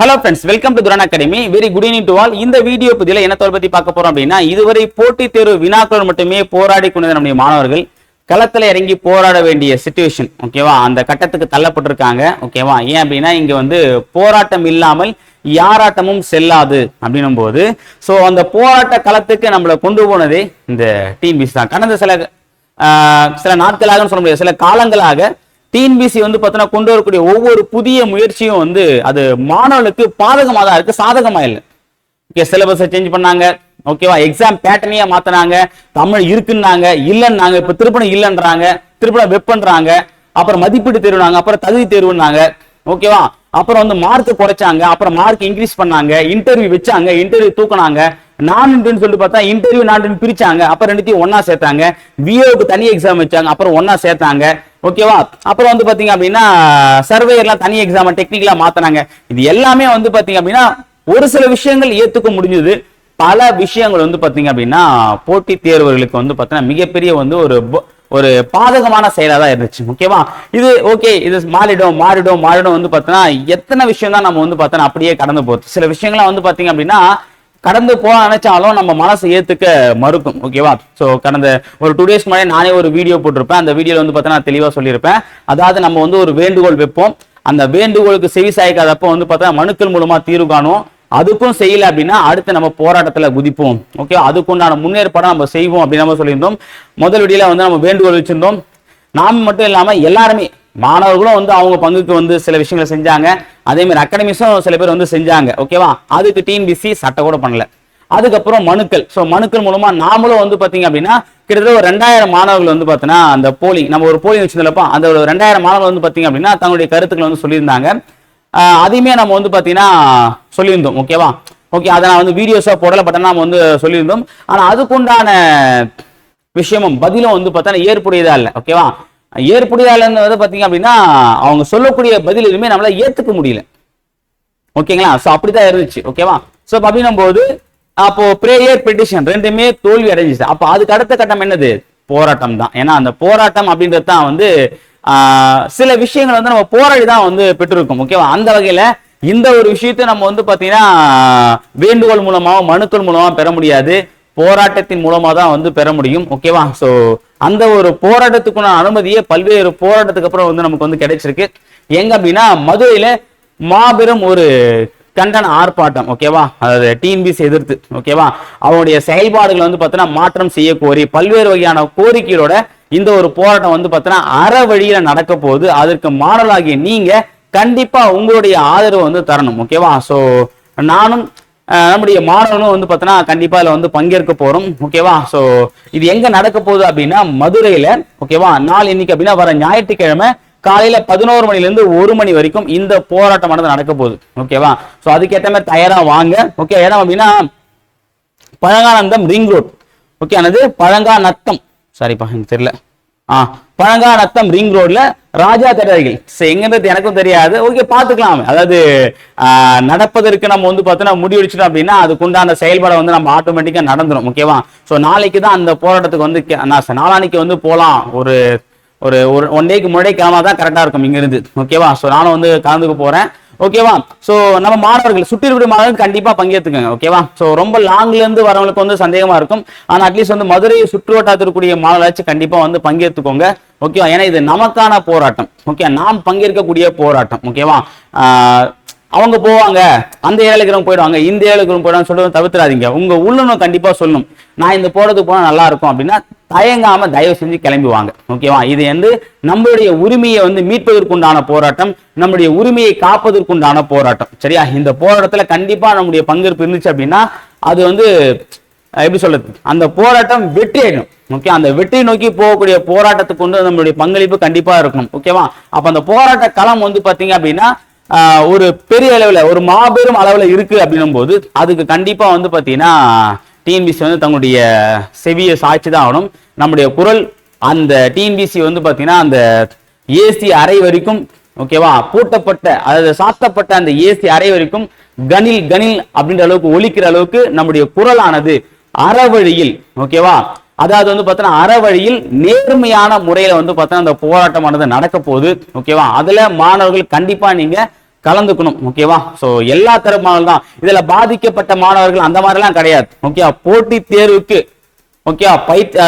Hello friends welcome to துரான் academy very good evening to all இந்த video பதில என்ன தொழில் பத்தி பார்க்க போறோம் அப்படின்னா இதுவரை போட்டித் தேர்வு வினாக்கள் மட்டுமே போராடி கொண்டிருந்த நம்முடைய மாணவர்கள். களத்துல இறங்கி போராட வேண்டிய சுச்சுவேஷன் ஓகேவா அந்த கட்டத்துக்கு தள்ளப்பட்டிருக்காங்க ஓகேவா ஏன் அப்படின்னா இங்க வந்து போராட்டம் இல்லாமல் யாராட்டமும் செல்லாது அப்படின்னும் போது ஸோ அந்த போராட்ட களத்துக்கு நம்மளை கொண்டு போனதே இந்த டிஎன்பிசி தான். கடந்த சில ஆஹ், சில நாட்களாக சொல்ல முடியாது சில காலங்களாக டிஎன்பிசி வந்து பார்த்தோன்னா கொண்டு வரக்கூடிய ஒவ்வொரு புதிய முயற்சியும் வந்து அது மாணவர்களுக்கு பாதகமாக தான் இருக்கு சாதகமாக இல்லை. ஓகே சிலபஸை சேஞ்ச் பண்ணாங்க. ஓகேவா எக்ஸாம் பேட்டர்னையே மாத்தினாங்க. தமிழ் இருக்குன்னாங்க இல்லைன்னாங்க இப்போ திருப்பணம் இல்லைன்றாங்க திருப்பணம் வெப்பன்றாங்க அப்புறம் மதிப்பீடு தேர்வுனாங்க அப்புறம் தகுதி தேர்வுனாங்க ஓகேவா அப்புறம் வந்து மார்க் குறைச்சாங்க அப்புறம் மார்க் இன்க்ரீஸ் பண்ணாங்க இன்டர்வியூ வச்சாங்க இன்டர்வியூ தூக்குனாங்க. நான் இன்டர்வியூ சொல்லிட்டு பார்த்தா இன்டர்வியூ நான் பிரிச்சாங்க அப்புறம் ரெண்டுத்தையும் ஒன்னா சேர்த்தாங்க. விஓக்கு தனி எக்ஸாம் வச்சாங்க அப்புறம் ஒன்னா சேர்த்தாங்க. ஓகேவா? அப்புறம் வந்து பாத்தீங்க அப்படின்னா சர்வேயர்லாம் தனி எக்ஸாம் டெக்னிக்கலா மாத்தினாங்க. இது எல்லாமே வந்து பாத்தீங்க அப்படின்னா ஒரு சில விஷயங்கள் ஏத்துக்க முடிஞ்சது. பல விஷயங்கள் வந்து பாத்தீங்க அப்படின்னா போட்டி தேர்வர்களுக்கு வந்து பாத்தீங்கன்னா மிகப்பெரிய வந்து ஒரு ஒரு பாதகமான செயலா தான் இருந்துச்சு. ஓகேவா? இது ஓகே இது மாறிடும் மாறிடும் மாறிடும் வந்து பார்த்தோன்னா எத்தனை விஷயம் தான் நம்ம வந்து பார்த்தோன்னா அப்படியே கடந்து போகுது. சில விஷயங்கள்லாம் வந்து பாத்தீங்க அப்படின்னா கடந்து போக நினைச்சாலும் நம்ம மனசு ஏத்துக்க மறுக்கும் ஓகேவா சோ கடந்த ஒரு டூ டேஸ் முன்னாடி நானே ஒரு வீடியோ போட்டிருப்பேன். அந்த வீடியோல வந்து பார்த்தா நான் தெளிவா சொல்லியிருப்பேன். அதாவது நம்ம வந்து ஒரு வேண்டுகோள் வைப்போம். அந்த வேண்டுகோளுக்கு செவி சாய்க்காதப்போ வந்து பார்த்தா மனுக்கள் மூலமா தீர்வு காணும். அதுக்கும் செய்யல அப்படின்னா அடுத்து நம்ம போராட்டத்துல குதிப்போம் ஓகே அதுக்குண்டான முன்னேற்பாடு நம்ம செய்வோம் அப்படின்னு நம்ம சொல்லியிருந்தோம். முதல் வீடியோல வந்து நம்ம வேண்டுகோள் வச்சிருந்தோம். நாம் மட்டும் இல்லாம எல்லாருமே மாணவர்களும் வந்து அவங்க பங்குக்கு வந்து சில விஷயங்களை செஞ்சாங்க. அதே மாதிரி அகாடமிஸும் சில பேர் வந்து செஞ்சாங்க. ஓகேவா அதுக்கு டிஎன்பிசி சட்டை கூட பண்ணல. அதுக்கப்புறம் மனுக்கள். ஸோ மனுக்கள் மூலமா நாமளும் வந்து பாத்தீங்க அப்படின்னா கிட்டத்தட்ட ஒரு ரெண்டாயிரம் மாணவர்கள் வந்து பார்த்தோன்னா அந்த போலிங் நம்ம ஒரு போலிங் வச்சிருந்தப்போ அந்த ஒரு ரெண்டாயிரம் மாணவர்கள் வந்து பாத்தீங்க அப்படின்னா தங்களுடைய கருத்துக்களை வந்து சொல்லியிருந்தாங்க. அதையுமே நம்ம வந்து பாத்தீங்கன்னா சொல்லியிருந்தோம். ஓகேவா ஓகே அதை நான் வந்து வீடியோஸா போடல பட் நம்ம வந்து சொல்லியிருந்தோம். ஆனா அதுக்குண்டான விஷயமும் பதிலும் வந்து பார்த்தா ஏற்புடையதா இல்லை. ஓகேவா ஏற்புடையாளன்னு வந்து பார்த்தீங்க அப்படின்னா அவங்க சொல்லக்கூடிய பதில் எதுவுமே நம்மளால ஏற்றுக்க முடியல. ஓகேங்களா? ஸோ அப்படிதான் இருந்துச்சு. ஓகேவா? ஸோ அப்படின்னும் போது அப்போ பிரேயர் பெட்டிஷன் ரெண்டுமே தோல்வி அடைஞ்சிச்சு. அப்போ அதுக்கு அடுத்த கட்டம் என்னது? போராட்டம் தான். ஏன்னா அந்த போராட்டம் அப்படின்றது தான் வந்து சில விஷயங்கள் வந்து நம்ம போராடி தான் வந்து பெற்றிருக்கோம். ஓகேவா? அந்த வகையில இந்த ஒரு விஷயத்தை நம்ம வந்து பார்த்தீங்கன்னா வேண்டுகோள் மூலமாகவும் மனுக்கள் மூலமாக பெற முடியாது. போராட்டத்தின் மூலமாக தான் வந்து பெற முடியும். ஓகேவா? ஸோ அந்த ஒரு போராட்டத்துக்குள்ள அனுமதியே பல்வேறு போராட்டத்துக்கு அப்புறம் வந்து நமக்கு வந்து கிடைச்சிருக்கு. எங்க அப்படின்னா மதுரையில மாபெரும் ஒரு கண்டன ஆர்ப்பாட்டம் ஓகேவா? அதாவது டிஎன்பிசி எதிர்த்து ஓகேவா? அவனுடைய செயல்பாடுகளை வந்து பார்த்தீங்கன்னா மாற்றம் செய்ய கோரி பல்வேறு வகையான கோரிக்கையோட இந்த ஒரு போராட்டம் வந்து பார்த்தீங்கன்னா அற வழியில நடக்க போகுது. அதற்கு மாடலாகி நீங்க கண்டிப்பா உங்களுடைய ஆதரவு வந்து தரணும் ஓகேவா? சோ நானும் நம்முடைய மாணவனும் வந்து பார்த்தோன்னா கண்டிப்பா இதில் வந்து பங்கேற்க போறோம். ஓகேவா? ஸோ இது எங்க நடக்க போகுது அப்படின்னா மதுரையில ஓகேவா? நாள் இன்னைக்கு அப்படின்னா வர ஞாயிற்றுக்கிழமை காலையில பதினோரு மணிலேருந்து ஒரு மணி வரைக்கும் இந்த போராட்டமானது நடக்க போகுது. ஓகேவா? ஸோ அதுக்கேற்ற மாதிரி தயாரா வாங்க. ஓகே இடம் அப்படின்னா பழங்கானந்தம் ரிங் ரோட். ஓகே ஆனது பழங்காநத்தம் சாரிப்பா எனக்கு தெரியல. ஆ பழங்காநத்தம் ரிங் ரோட்ல ராஜா திரைகள் எங்கிறது எனக்கும் தெரியாது. ஓகே பார்த்துக்கலாம். அதாவது நடப்பதற்கு நம்ம வந்து பார்த்தோன்னா முடிவெடுச்சிட்டோம் அப்படின்னா அதுக்குண்டான செயல்பாடை வந்து நம்ம ஆட்டோமேட்டிக்காக நடந்துரும். ஓகேவா? ஸோ நாளைக்கு தான் அந்த போராட்டத்துக்கு வந்து கே- நான் நாளானிக்கு நாளான்னைக்கு வந்து போகலாம் ஒரு ஒரு ஒரு ஒன் டேக்கு முன்னாடி கிளம்பா தான் கரெக்டாக இருக்கும் இங்கேருந்து. ஓகேவா? ஸோ நானும் வந்து கலந்துக்க போகிறேன் ஓகேவா? ஸோ நம்ம மாணவர்கள் சுற்றி இருக்கிற மாணவர்கள் கண்டிப்பாக பங்கேற்றுக்கங்க ஓகேவா? ஸோ ரொம்ப லாங்லேருந்து வரவங்களுக்கு வந்து சந்தேகமாக இருக்கும். ஆனால் அட்லீஸ்ட் வந்து மதுரையை சுற்று வட்டாரத்தில் மாணவராச்சு கண்டிப்பாக வந்து பங்கேற்றுக்கோங்க ஓகேவா? ஏன்னா இது நமக்கான போராட்டம் ஓகே? நாம் பங்கேற்கக்கூடிய போராட்டம் ஓகேவா? அவங்க போவாங்க. அந்த ஏழை இருக்கிறவங்க போயிடுவாங்க. இந்த ஏழை இருக்கிறவங்க போயிடுவாங்க சொல்றது தவிர்த்துறாதீங்க உங்க உள்ளணும் கண்டிப்பா சொல்லணும். நான் இந்த போறதுக்கு போனா நல்லா இருக்கும் அப்படின்னா தயங்காம தயவு செஞ்சு கிளம்பிவாங்க. ஓகேவா? இது வந்து நம்மளுடைய உரிமையை வந்து மீட்பதற்குண்டான போராட்டம் நம்முடைய உரிமையை காப்பதற்குண்டான போராட்டம். சரியா? இந்த போராட்டத்துல கண்டிப்பா நம்முடைய பங்கேற்பு இருந்துச்சு அப்படின்னா அது வந்து எப்படி சொல்றது? அந்த போராட்டம் வெற்றி ஆயிடும் ஓகே? அந்த வெற்றி நோக்கி போகக்கூடிய போராட்டத்துக்கு வந்து நம்மளுடைய பங்களிப்பு கண்டிப்பா இருக்கணும். ஓகேவா? அப்ப அந்த போராட்ட களம் வந்து பாத்தீங்க அப்படின்னா ஒரு பெரிய அளவில் ஒரு மாபெரும் அளவில் இருக்கு அப்படின்னும் போது அதுக்கு கண்டிப்பாக வந்து பார்த்தீங்கன்னா டிஎன்பிசி வந்து தங்களுடைய செவியை சாய்ச்சி தான் ஆகணும். நம்முடைய குரல் அந்த டிஎன்பிசி வந்து பார்த்தீங்கன்னா அந்த ஏசி அறை வரைக்கும் ஓகேவா பூட்டப்பட்ட அதாவது சாத்தப்பட்ட அந்த ஏசி அறை வரைக்கும் கனில் கனில் அப்படின்ற அளவுக்கு ஒழிக்கிற அளவுக்கு நம்முடைய குரலானது அறவழியில் ஓகேவா அதாவது வந்து பார்த்தோன்னா அறவழியில் நேர்மையான முறையில வந்து பார்த்தோன்னா அந்த போராட்டமானது நடக்க போகுது ஓகேவா அதுல மாணவர்கள் கண்டிப்பா நீங்க கலந்துக்கணும் ஓகேவா? ஸோ எல்லா தரப்பு மாணவர்கள் தான். இதில் பாதிக்கப்பட்ட மாணவர்கள் அந்த மாதிரிலாம் கிடையாது ஓகேவா? போட்டித் தேர்வுக்கு ஓகேவா? பயிற்சி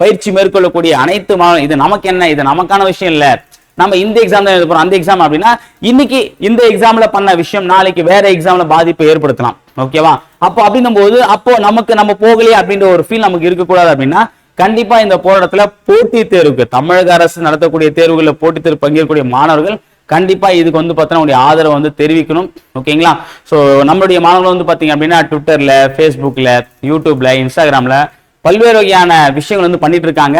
பயிற்சி மேற்கொள்ளக்கூடிய அனைத்து மாணவர்கள் இது நமக்கு என்ன? இது நமக்கான விஷயம் இல்லை. நம்ம இந்த எக்ஸாம் தான் எழுத அந்த எக்ஸாம் அப்படின்னா இன்னைக்கு இந்த எக்ஸாம்ல பண்ண விஷயம் நாளைக்கு வேற எக்ஸாம்ல பாதிப்பை ஏற்படுத்தலாம் ஓகேவா? அப்போ அப்படின்னும் போது அப்போ நமக்கு நம்ம போகலையே அப்படின்ற ஒரு ஃபீல் நமக்கு இருக்கக்கூடாது அப்படின்னா கண்டிப்பா இந்த போராட்டத்துல போட்டித் தேர்வுக்கு தமிழக அரசு நடத்தக்கூடிய தேர்வுகளில் போட்டித் தேர்வு பங்கேற்கக்கூடிய மாணவர்கள் கண்டிப்பா இதுக்கு வந்து பார்த்தீங்கன்னா உங்களுடைய ஆதரவை வந்து தெரிவிக்கணும். ஓகேங்களா ஸோ நம்மளுடைய மாணவர்கள் வந்து பார்த்தீங்க அப்படின்னா ட்விட்டர்ல ஃபேஸ்புக்ல யூடியூப்ல இன்ஸ்டாகிராம்ல பல்வேறு வகையான விஷயங்கள் வந்து பண்ணிட்டு இருக்காங்க.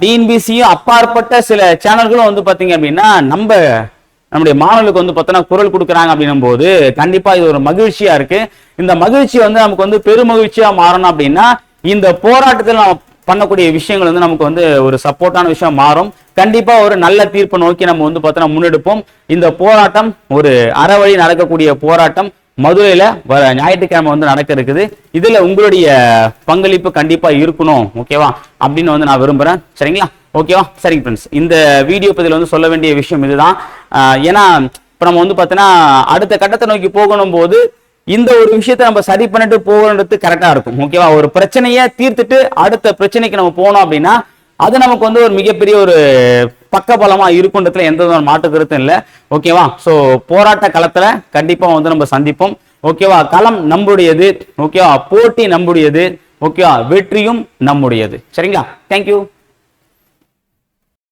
டிஎன்பிசியும் அப்பாற்பட்ட சில சேனல்களும் வந்து பார்த்தீங்க அப்படின்னா நம்ம நம்முடைய மாணவர்களுக்கு வந்து பார்த்தோன்னா குரல் கொடுக்குறாங்க அப்படின்னும் போது கண்டிப்பா இது ஒரு மகிழ்ச்சியா இருக்கு. இந்த மகிழ்ச்சி வந்து நமக்கு வந்து பெருமகிழ்ச்சியா மாறணும் அப்படின்னா இந்த போராட்டத்தில் நம்ம பண்ணக்கூடிய விஷயங்கள் வந்து நமக்கு வந்து ஒரு சப்போர்ட்டான விஷயம் மாறும். கண்டிப்பா ஒரு நல்ல தீர்ப்பை நோக்கி நம்ம வந்து பார்த்தோன்னா முன்னெடுப்போம். இந்த போராட்டம் ஒரு அறவழி நடக்கக்கூடிய போராட்டம் மதுரையில வர ஞாயிற்றுக்கிழமை வந்து நடக்க இருக்குது. இதுல உங்களுடைய பங்களிப்பு கண்டிப்பா இருக்கணும் ஓகேவா? அப்படின்னு வந்து நான் விரும்புறேன். சரிங்களா? ஓகேவா? சரிங்க ஃப்ரெண்ட்ஸ் இந்த வீடியோ பதில் வந்து சொல்ல வேண்டிய விஷயம் இதுதான். ஏன்னா இப்போ நம்ம வந்து பார்த்தோன்னா அடுத்த கட்டத்தை நோக்கி போகணும் போது இந்த ஒரு விஷயத்தை நம்ம சரி பண்ணிட்டு போகிறது கரெக்டா இருக்கும். ஓகேவா ஒரு பிரச்சனையை தீர்த்துட்டு அடுத்த பிரச்சனைக்கு நம்ம போனோம் அப்படின்னா அது நமக்கு வந்து ஒரு மிகப்பெரிய ஒரு பக்கபலமா இருக்குன்றதுல எந்த விதமான மாற்று கருத்தும் இல்லை. ஓகேவா சோ போராட்ட களத்துல கண்டிப்பா வந்து நம்ம சந்திப்போம். ஓகேவா களம் நம்முடையது ஓகேவா போட்டி நம்முடையது ஓகேவா வெற்றியும் நம்முடையது சரிங்களா? தேங்க்யூ